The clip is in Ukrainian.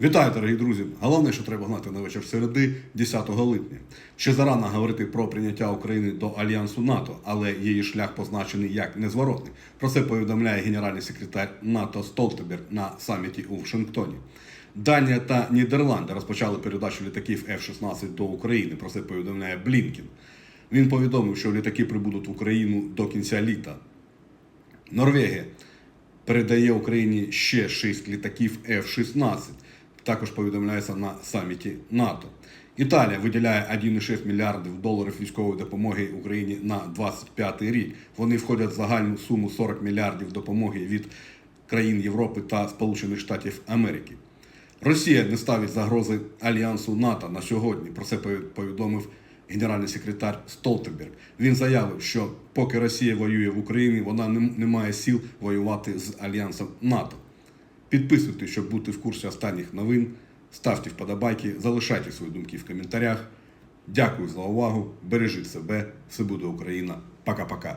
Вітаю, дорогі друзі! Головне, що треба знати на вечір середи, 10 липня. Ще зарано говорити про прийняття України до альянсу НАТО, але її шлях позначений як незворотний. Про це повідомляє генеральний секретар НАТО Столтенберг на саміті у Вашингтоні. Данія та Нідерланди розпочали передачу літаків F-16 до України. Про це повідомляє Блінкін. Він повідомив, що літаки прибудуть в Україну до кінця літа. Норвегія передає Україні ще 6 літаків F-16. Також повідомляється на саміті НАТО. Італія виділяє 1,6 мільярдів доларів військової допомоги Україні на 25 рік. Вони входять в загальну суму 40 мільярдів допомоги від країн Європи та Сполучених Штатів Америки. Росія не ставить загрози альянсу НАТО на сьогодні. Про це повідомив генеральний секретар Столтенберг. Він заявив, що поки Росія воює в Україні, вона не має сил воювати з альянсом НАТО. Підписуйтесь, щоб бути в курсі останніх новин. Ставте вподобайки, залишайте свої думки в коментарях. Дякую за увагу. Бережіть себе. Все буде Україна. Пока-пока.